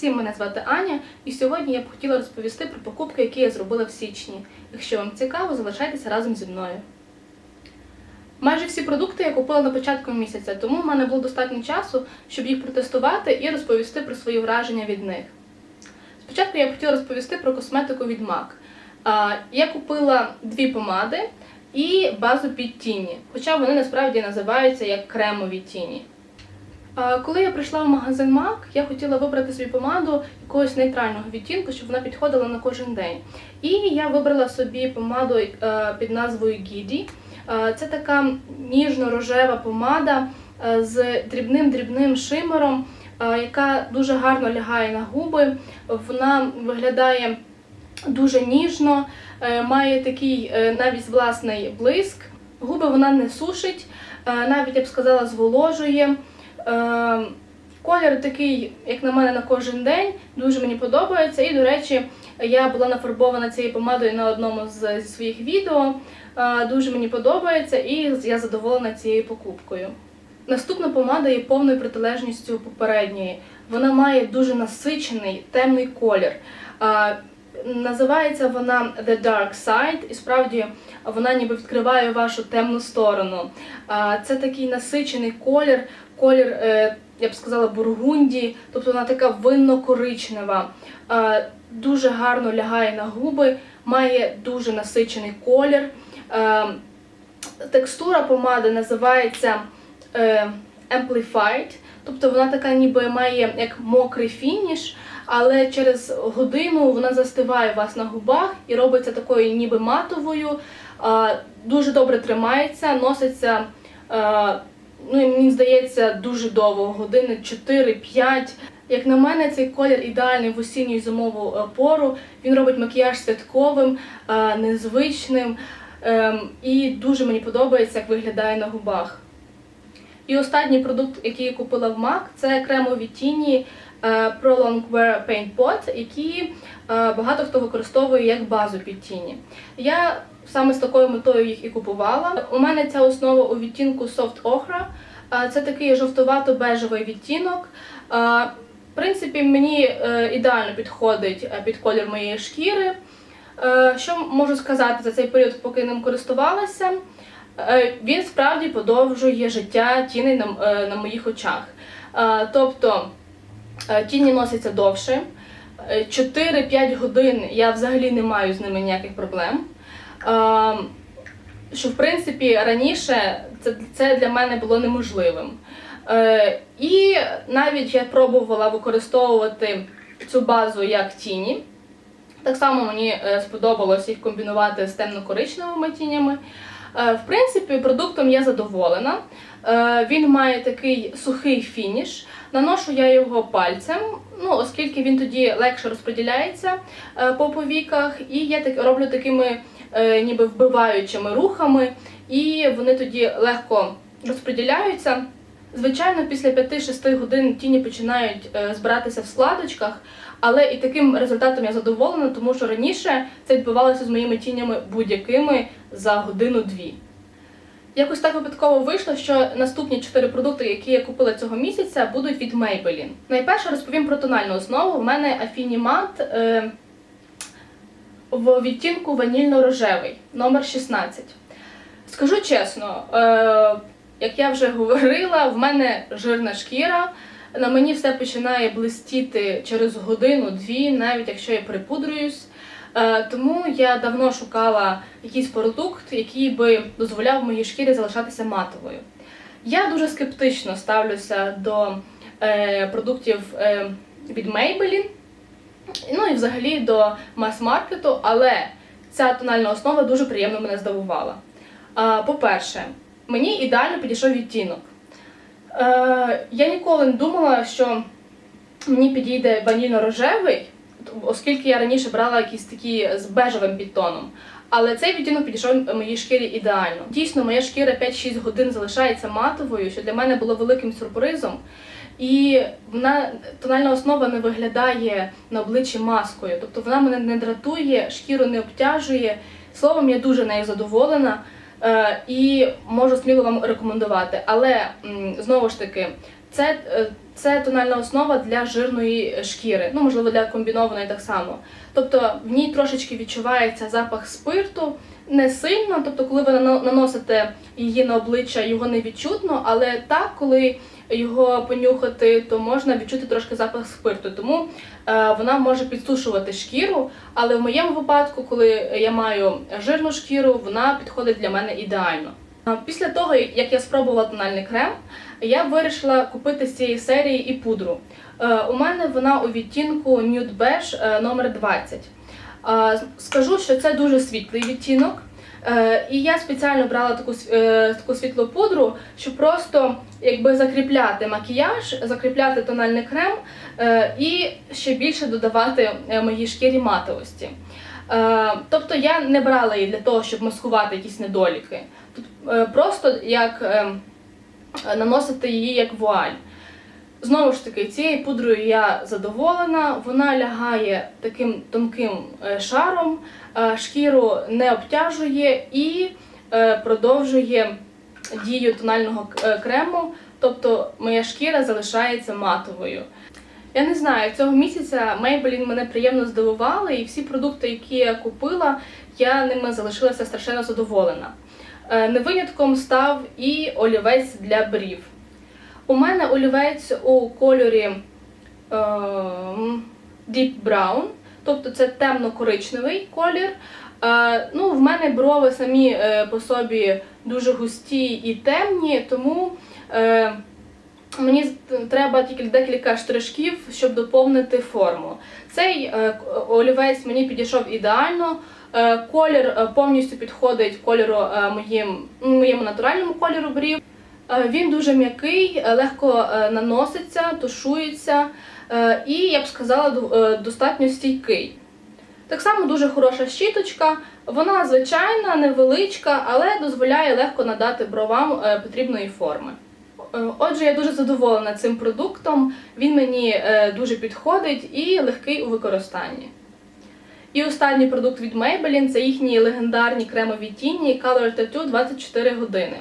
всім, мене звати Аня, і сьогодні я б хотіла розповісти про покупки, які я зробила в січні. Якщо вам цікаво, залишайтеся разом зі мною. Майже всі продукти я купила на початку місяця, тому в мене було достатньо часу, щоб їх протестувати і розповісти про свої враження від них. Спочатку я б хотіла розповісти про косметику від MAC. Я купила дві помади і базу під тіні, хоча вони насправді називаються як кремові тіні. Коли я прийшла в магазин MAC, я хотіла вибрати собі помаду якогось нейтрального відтінку, щоб вона підходила на кожен день. І я вибрала собі помаду е, під назвою Giddy. Е, Це така ніжно-рожева помада е, з дрібним-дрібним шимером, яка дуже гарно лягає на губи. Вона виглядає дуже ніжно, має такий навіть власний блиск. Губи вона не сушить, навіть я б сказала, зволожує. Е, Колір такий, як на мене, на кожен день, дуже мені подобається. І, до речі, я була нафарбована цією помадою на одному з своїх відео. Е, Дуже мені подобається і я задоволена цією покупкою. Наступна помада є повною протилежністю попередньої. Вона має дуже насичений темний колір. Називається вона The Dark Side, і справді вона ніби відкриває вашу темну сторону. Це такий насичений колір, колір, е, я б сказала, бургунді, тобто вона така винно-коричнева, дуже гарно лягає на губи, має дуже насичений колір. Текстура помади називається е, Amplified, тобто вона така ніби має як мокрий фініш, але через годину вона застиває у вас на губах і робиться такою ніби матовою. Дуже добре тримається, носиться, ну, мені здається, дуже довго, години 4-5. Як на мене, цей колір ідеальний в осінню і зимову е, пору. Він робить макіяж святковим, е, незвичним. Ем, І дуже мені подобається, як виглядає на губах. І останній продукт, який я купила в MAC, це кремові тіні е, Prolong Wear Paint Pot, які е, багато хто використовує як базу під тіні. Я саме з такою метою їх і купувала. У мене ця основа у відтінку Soft Ochra. Е, Це такий жовтовато-бежевий відтінок. Е, В принципі, мені е, ідеально підходить е, під колір моєї шкіри. Е, Що можу сказати за цей період, поки ним користувалася? Е, Він справді подовжує життя тіней на, е, моїх очах. Е, Тобто е, тіні носяться довше. Е, 4-5 годин я взагалі не маю з ними ніяких проблем. Е, Що в принципі раніше це, для мене було неможливим. Е, І навіть я пробувала використовувати цю базу як тіні. Так само мені е, сподобалось їх комбінувати з темно-коричневими тінями. Е, В принципі, продуктом я задоволена. Е, Він має такий сухий фініш. Наношу я його пальцем, ну, оскільки він тоді легше розподіляється е, по повіках, і я так роблю такими ніби вбиваючими рухами, і вони тоді легко розподіляються. Звичайно, після 5-6 годин тіні починають е, збиратися в складочках, але і таким результатом я задоволена, тому що раніше це відбувалося з моїми тінями будь-якими за годину-дві. Якось так випадково вийшло, що наступні чотири продукти, які я купила цього місяця, будуть від Maybelline. Найперше розповім про тональну основу. У мене Matte е, в відтінку ванільно-рожевий, номер 16. Скажу чесно, е, як я вже говорила, в мене жирна шкіра. На мені все починає блистіти через годину-дві, навіть якщо я припудрююсь. Е, Тому я давно шукала якийсь продукт, який би дозволяв моїй шкірі залишатися матовою. Я дуже скептично ставлюся до е, продуктів е, від Maybelline, ну і взагалі до мас-маркету, але ця тональна основа дуже приємно мене здивувала. По-перше, мені ідеально підійшов відтінок. Е, я ніколи не думала, що мені підійде ванільно-рожевий, оскільки я раніше брала якісь такі з бежевим підтоном. Але цей відтінок підійшов моїй шкірі ідеально. Дійсно, моя шкіра 5-6 годин залишається матовою, що для мене було великим сюрпризом. І вона тональна основа не виглядає на обличчі маскою. Тобто вона мене не дратує, шкіру не обтяжує. Словом, я дуже нею задоволена. Е, і можу сміло вам рекомендувати. Але знову ж таки, це, е, це тональна основа для жирної шкіри, ну можливо для комбінованої так само. Тобто в ній трошечки відчувається запах спирту, не сильно. Тобто, коли ви наносите її на обличчя, його не відчутно, але так, коли його понюхати, то можна відчути трошки запах спирту. Тому е, вона може підсушувати шкіру. Але в моєму випадку, коли я маю жирну шкіру, вона підходить для мене ідеально. Після того, як я спробувала тональний крем, я вирішила купити з цієї серії і пудру. Е, У мене вона у відтінку Nude Beige е, номер 20. Е, Скажу, що це дуже світлий відтінок. Е, І я спеціально брала таку, е, таку світлу пудру, щоб просто якби закріпляти макіяж, закріпляти тональний крем е, і ще більше додавати моїй шкірі матовості. Тобто я не брала її для того, щоб маскувати якісь недоліки. Тут просто як е, наносити її як вуаль. Знову ж таки, цією пудрою я задоволена, вона лягає таким тонким е, шаром, е, шкіру не обтяжує і е, продовжує дію тонального крему, тобто моя шкіра залишається матовою. Я не знаю, цього місяця Maybelline мене приємно здивували, і всі продукти, які я купила, я ними залишилася страшенно задоволена. Е, Не винятком став і олівець для брів. У мене олівець у кольорі ем, Deep Brown, тобто це темно-коричневий колір. Е, ну, в мене брови самі е, по собі дуже густі і темні, тому е, мені треба тільки декілька штришків, щоб доповнити форму. Цей е, олівець мені підійшов ідеально. Е, колір е, повністю підходить кольору е, моїм, моєму натуральному кольору брів. Е, Він дуже м'який, е, легко е, наноситься, тушується і, я б сказала, достатньо стійкий. Так само дуже хороша щіточка. Вона звичайна, невеличка, але дозволяє легко надати бровам потрібної форми. Отже, я дуже задоволена цим продуктом. Він мені дуже підходить і легкий у використанні. І останній продукт від Maybelline це їхні легендарні кремові тіні Color Tattoo 24 години.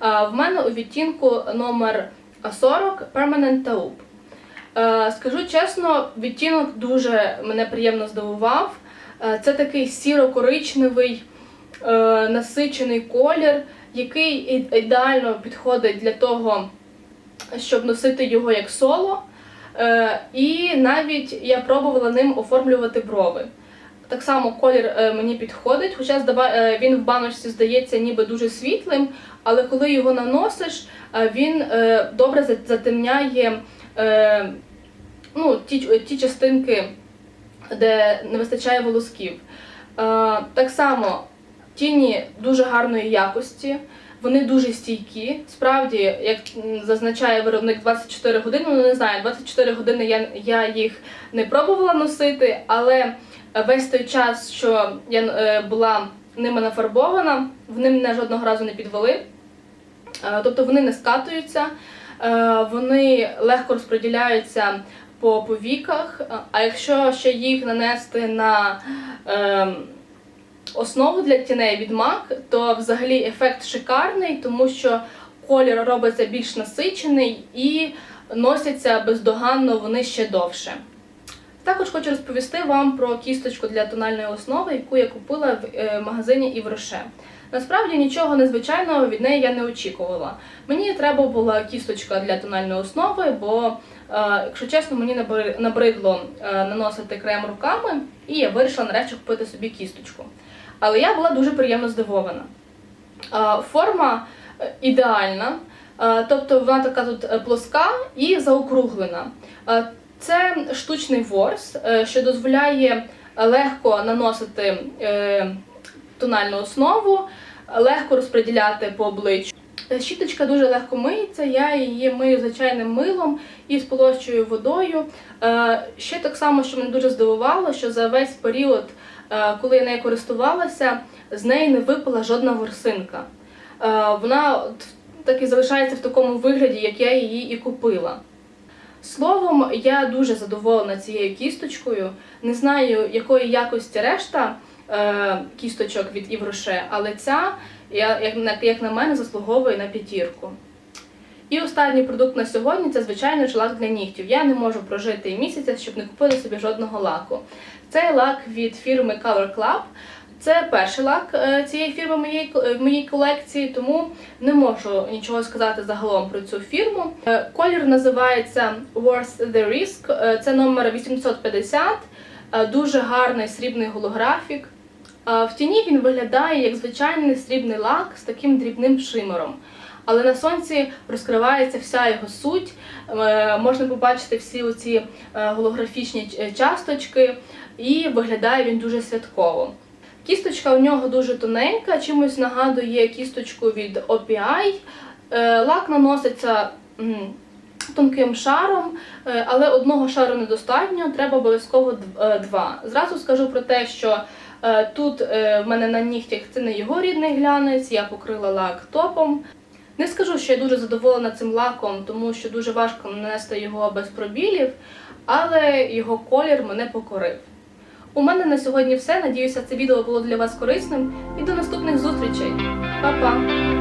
В мене у відтінку номер 40 Permanent Taupe. Скажу чесно, відтінок дуже мене приємно здивував. Це такий сіро-коричневий, е, насичений колір, який ідеально підходить для того, щоб носити його як соло. Е, І навіть я пробувала ним оформлювати брови. Так само колір е, мені підходить, хоча він в баночці здається ніби дуже світлим, але коли його наносиш, е, він е, добре затемняє е, ну, ті, ті частинки, де не вистачає волосків. Так само тіні дуже гарної якості, вони дуже стійкі. Справді, як зазначає виробник 24 години, ну не знаю, 24 години я, я їх не пробувала носити, але весь той час, що я е, була ними нафарбована, вони мене жодного разу не підвели. Е, Тобто вони не скатуються, е, вони легко розподіляються по повіках. Е, А якщо ще їх нанести на основу для тіней від MAC, то взагалі ефект шикарний, тому що колір робиться більш насичений і носяться бездоганно вони ще довше. Також хочу розповісти вам про кісточку для тональної основи, яку я купила в магазині Івроше. Насправді нічого незвичайного від неї я не очікувала. Мені треба була кісточка для тональної основи, бо, е, якщо чесно, мені набридло е, наносити крем руками, і я вирішила нарешті купити собі кісточку. Але я була дуже приємно здивована. Е, Форма ідеальна, тобто вона така тут плоска і заокруглена. Це штучний ворс, що дозволяє легко наносити тональну основу, легко розподіляти по обличчю. Щіточка дуже легко миється, я її мию звичайним милом і сполощую водою. Е, Ще так само, що мене дуже здивувало, що за весь період, е, коли я нею користувалася, з неї не випала жодна ворсинка. Е, Вона так і залишається в такому вигляді, як я її і купила. Словом, я дуже задоволена цією кісточкою. Не знаю, якої якості решта кісточок від Івроше, але ця, як, на- мене, заслуговує на п'ятірку. І останній продукт на сьогодні це звичайно ж лак для нігтів. Я не можу прожити місяця, щоб не купити собі жодного лаку. Це лак від фірми Color Club. Це перший лак е, цієї фірми в моєї, е, в моїй колекції, тому не можу нічого сказати загалом про цю фірму. Е, Колір називається Worth the Risk. Е, Це номер 850, е, дуже гарний срібний голографік. Е, В тіні він виглядає як звичайний срібний лак з таким дрібним шимером. Але на сонці розкривається вся його суть. Е, Можна побачити всі оці е, голографічні часточки, і виглядає він дуже святково. Кісточка у нього дуже тоненька, чимось нагадує кісточку від OPI. Е, Лак наноситься тонким шаром, е, але одного шару недостатньо, треба обов'язково е, два. Зразу скажу про те, що е, тут е, в мене на нігтях це не його рідний глянець, я покрила лак топом. Не скажу, що я дуже задоволена цим лаком, тому що дуже важко нанести його без пробілів, але його колір мене покорив. У мене на сьогодні все. Надіюся, це відео було для вас корисним. І до наступних зустрічей. Па-па!